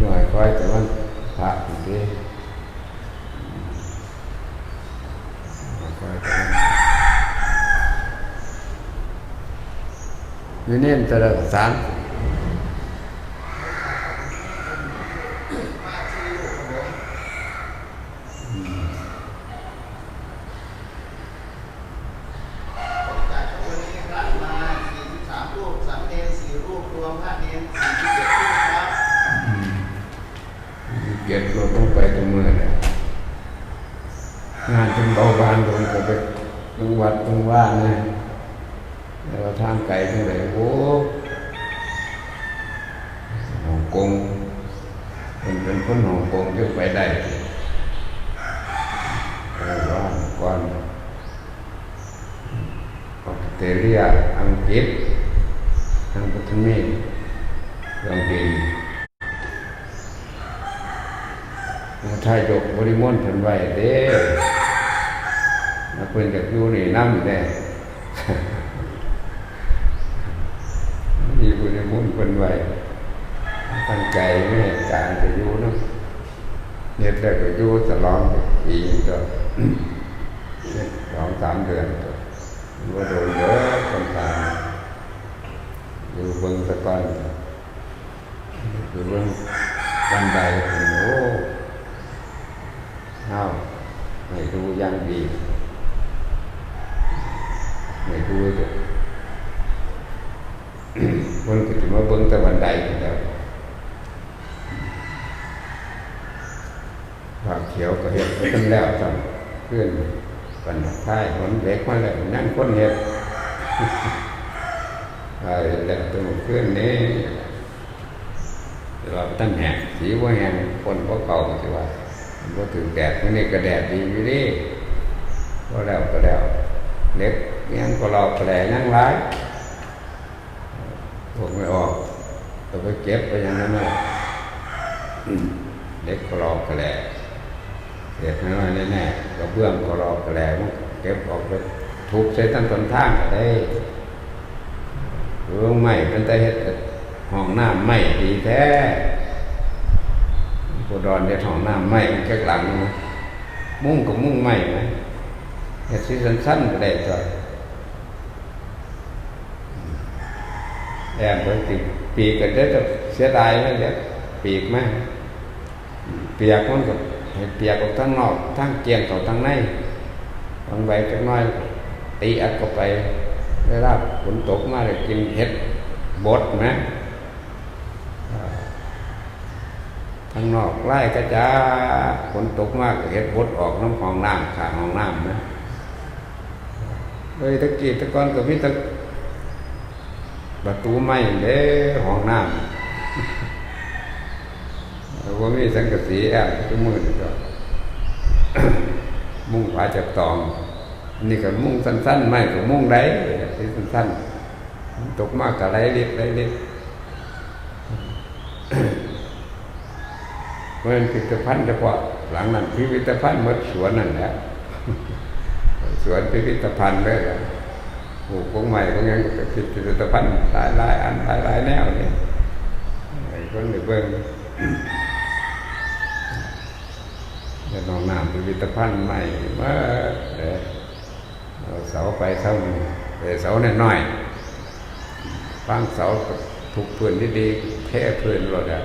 หน่อยคอยแต่ว่าพระอยู่ดีคอยแต่มันอยู่นี่มันจะได้สามกวันนี้พระมา43รูปสามเณรสี่รูปรวมพระเนร47รูปครับ เก็บรถต้องไปตรงมือเลยงาน เป็นเบาบางโดนก็ไปตรงวัดตรงว่านะแล้วทางไกลทั้งไหนโอ้ฮ่องกงเป็นเป็นคนฮ่องกงที่ไปได้เออว่าก่อนออสเตรเลียอังกฤษทางประเทศนี้เรื่องบินถ้ายกบริมนต์เพิ่นไว้เด้แล้ว เพิ่นจะอยู่นี่น้ำอยู่แน่มีบริมนต์เพิ่นไว้ตั้งใจแม่การจะอยู่นะเฮ็ดแล้วก็อยู่ตลอดปีก็สองสามเดือนก็ว่าโดนเยอะคนตามอยู่เบิ่งตะกอนอยู่เบิ่งบันไดโอ้โห เอาไม่ดูอยังดี ไม่ดูจะ เบิ่งก็จะมาเบิ่งแต่บันไดอยู่แล้วว่าเขียวก็เห็ดไปตั้ง แล้วสั่งเพื่อนปันท้ายผลเล็กมาแล้วนั่งคนเห็ดไอ้แล้วตัวเพื่อนนี้เราตั้งแหงสีว่าแหงคนก็เก่าสิว่าบ่ถึงแดดนี่ก็แดดดีอยู่ดิก็แล้วก็แล้วเล็กยังก็รอแผลยังร้ายพวกไม่ออกก็ไปเก็บไปย่างนั้นเลยเล็กก็รอแผล เด็กน้อยแน่ๆก็เบื้องก็รอแผลมันเก็บออกไปทุบใส่ตั้งต้นทางก็ได้เรื่องใหม่เป็นแต่เฮ็ดห้องน้ำใหม่ดีแท้ผู้ดอนเด็ดห้องน้ำไหม้แค่หลังนะมุ่งกับมุ่งไหม้ไหมเห็ดสีสั้นๆก็ได้จ้อยแอบไปติดปีกก็ได้จะเสียดายไหมเด็กปีกไหมเปียกมันกับ เห็ดเปียกออกทั้งนอกทั้งเกียงต่อทั้งในบางใบจักหน้อยตีอัดเข้าไปได้รับฝนตกมาเลยกินเห็ดบดไหมทางนอกไล่กระจาฝนตกมากก็เห็ดบดออกน้ำห้องน้ำขางห้องน้ำนะเลยตะกี้ตะกอนก็มีแตะประตูไม้เด้ห้องน้ำ แล้วว่ามีสังกสีแอบทุกมือก็มุ่งผาจับตองนี่ก็มุ่งสั้นๆไม่ก็มุ่งได้ที่สั้นๆตกมากก็ไรลิดไรลิดเมื่อพิพิธภัณฑ์เฉพาะหลังนั้นพิพิธภัณฑ์มดสวนนั่นแหละสวนพิพิธภัณฑ์เลยละปลูกของใหม่ของยังก็พิพิธภัณฑ์หลายหลายอันหลายหลายแนวเนี่ยไอ้คนในเบิ้ง จะนองน้ำพิพิธภัณฑ์ใหม่มาเด้อเอาเสาไปเสาหนึ่งเสาน้อยๆฟังเสาถูกพื้นดีๆแพ้พื้นรถอะ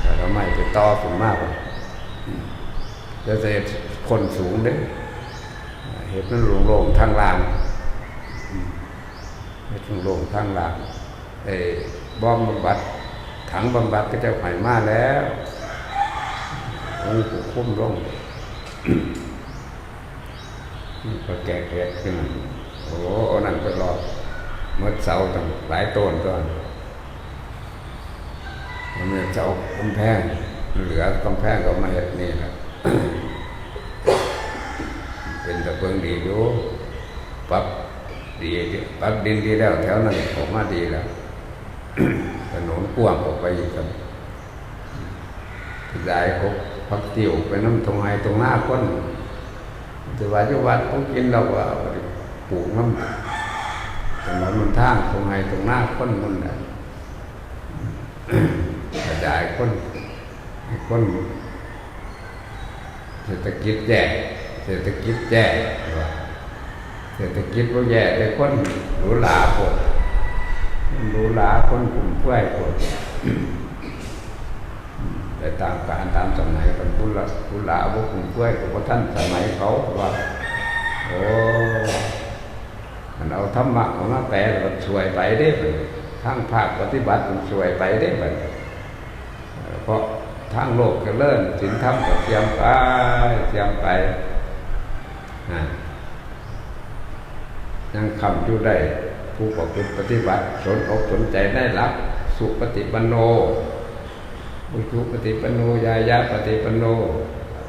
แต่ทำไม่ไปต่อสูงมากจะเห็ดคนสูงเด้เห็ดมันโล่งๆทางล่างเห็ดโล่งๆทางล่างไอ้บ้อมบำบัดถังบำบัดก็จะไผ่มาแล้ว องค์คุ้มลงก็แก่แก่ขึ้นโอ้โหนั่นก็รอมดเสาตั้งหลายต้นก่อนมันเจะเอากำแพง เหลือกำแพงก็มาเห็ดนี่แหละเป็นตะเบิงดีอยู่ปรับดีปรับดินดีแล้วแถวนั้นออกมาดีแล้วถนนกว้างออกไปอีกครับยายก็ พักติวไปน้ำตรงไห้ตรงหน้าคนแต่ว่าจุวัดเขากินเราว่าปลูกน้ำถนนมันทางตรงไห้ตรงหน้าคนมันน่ะกระจจ่ายคนคนเศรษฐกิจแย่เศรษฐกิจแย่เศรษฐกิจว่าแย่แต่คนหรูหราปวดหรูหราคนกลุ่มเพื่อยปวด แต่ตามการตามสมัยเป็นผู้ละผู้ลาบุกลุ่มเพื่อยกับท่านสมัยเขาว่าโอ้มันเอาธรรมะของมาแปลแล้วมันสวยไปได้เพิ่นทางภาคปฏิบัติมันสวยไปได้เพิ่นเพราะทางโลกก็เลิ่นสินธรรมก็เตรียมไปเตรียมไปยังคำอยู่ได้ผู้ประพฤติปฏิบัติสนอกสนใจได้รับสุปฏิปันโน บุชุปฏิปโนยายะปฏิปันโน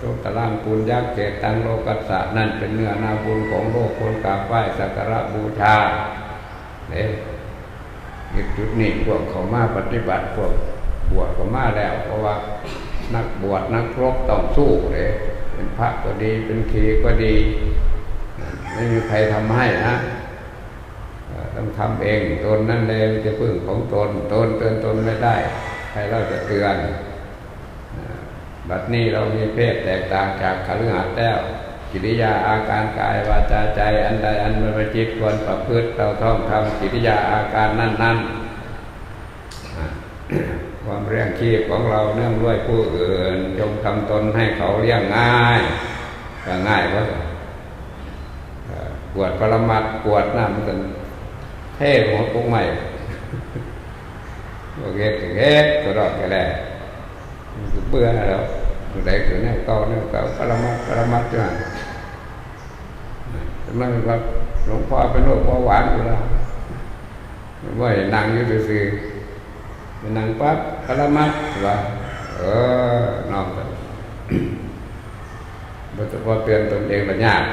ทุกตารางปุญญาเกตังโลกัสสะนั่นเป็นเนื้อนาบุญของโลกคนกราบไหว้สักการะบูชาเนี่ยอีกจุดนี้พวกเขามาปฏิบัติพวกบวชก็มาแล้ว เพราะว่านักบวชนักรบต้องสู้เลยเป็นพระก็ดีเป็นคีก็ดี ไม่มีใครทำให้นะต้องทำเองตนนั่นเลยจะพึ่งของตนตนเตือนตนไม่ได้ รเราจะเตือน บัดนี้เรามีเพศแตกต่างจากขลือหัดแล้ว กิริยาอาการกายวาจาใจอันใดอันเป็นจิตควรประพฤติเราท่องทำกิริยาอาการนั่นนั่นความเรียงชีพของเราเนื่องด้วยผู้อื่นจงทำตนให้เขาเรียงง่ายก็ง่ายว่าปวดปรมัดปวดน้ำมันเท่หัวปุกใหม่ โอเคเฮ็ดก็รอดกันแล้วเบื่อแล้วผู้ใดคือเนี่ยเก่าเนี่ยเก่าปรมัดปรมัดจ้ะทำไมครับหลวงพ่อเป็นโรคเบาหวานอยู่แล้วว่าเห็นนั่งอยู่ซื่อๆเป็นนั่งปั๊บปรมัดว่าเออนอกจากบ่ต้องพอเตือนตนเองละยาก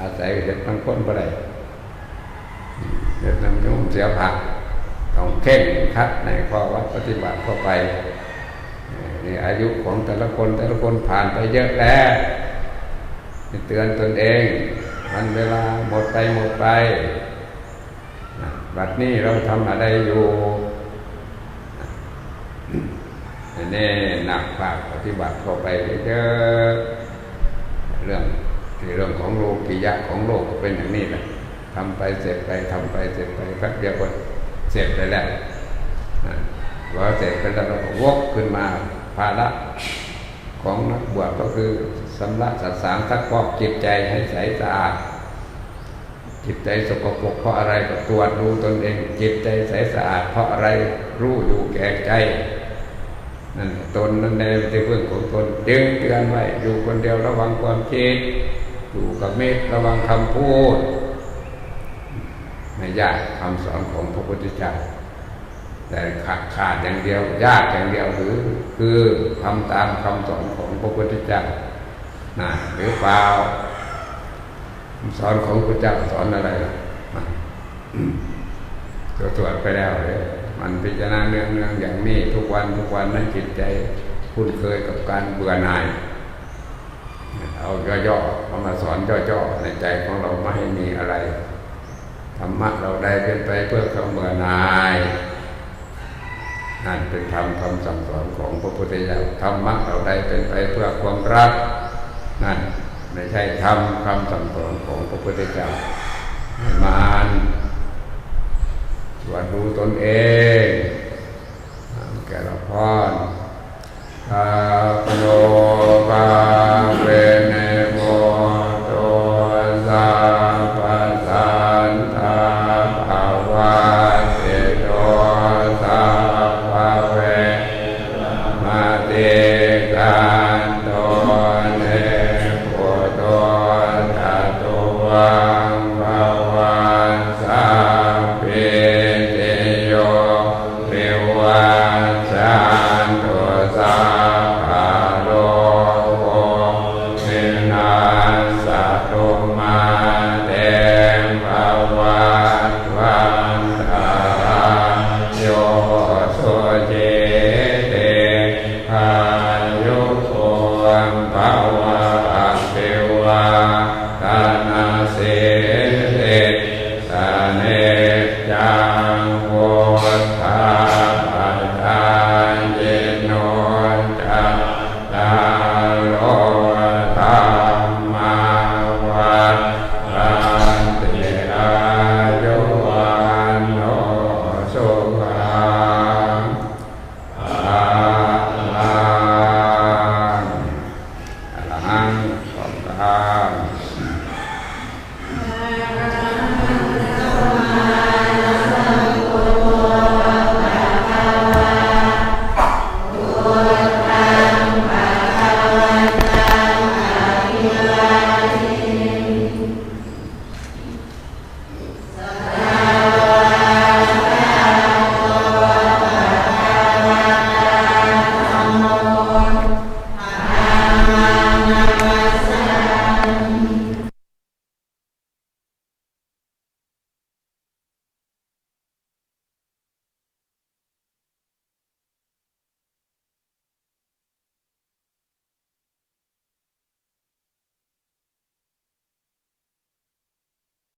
อาศัยเห็ดบางคนบ่ได้เห็ดน้ำยุ่งเสียผัก ต้องเข่งคัดในข้อวัดปฏิบัติเข้าไปนี่อายุของแต่ละคนแต่ละคนผ่านไปเยอะแล้วเตือนตนเองมันเวลาหมดไปหมดไปบัดนี้เราทำอะไรอยู่อันนี่หนักภาคปฏิบัติเข้าไปเยอะเรื่องที่เรื่องของโลกิยะของโลกก็เป็นอย่างนี้แหละทำไปเสร็จไปทำไปเสร็จไปแป๊บเดียวก็ เสร็จไปแล้วพอเสร็จไปแล้วเราก็วกขึ้นมาภาระของนักบวชก็คือสำลักสัตสางทักพอกจิตใจให้ใสสะอาด จิตใจสกปรกเพราะอะไรก็ตรวจดูตนเอง จิตใจใสสะอาด เพราะอะไรรู้อยู่แก่ใจนั่นตนนั่นเองเป็นเรื่องของตนดึงเตือนไว้อยู่คนเดียวระวังความคิดอยู่กับเมตระวังคำพูด ไม่ยากคำสอนของพระพุทธเจ้าแต่ขาดขาดอย่างเดียวยากอย่างเดียวหรือคือทำตามคำสอนของพระพุทธเจ้านะหรือเปล่าคำสอนของพระเจ้าสอนอะไรมันตัวตรวจไปแล้วเลยมันพิจารณาเนืองเนืองๆอย่างนี้ทุกวันทุกวันนั้นจิตใจคุ้นเคยกับการเบื่อหน่ายเอาย่อๆเอามาสอนย่อๆในใจของเราไม่ให้มีอะไร ธรรมะเราได้เป็นไปเพื่อความเบื่อนายนั่นเป็นธรรมคำสั่งสอนของพระพุทธเจ้าธรรมะเราได้เป็นไปเพื่อความรักนั่นไม่ใช่ธรรมคำสั่งสอนของพระพุทธเจ้ามานตรวจดูตนเองแก่ละพรอาโนปา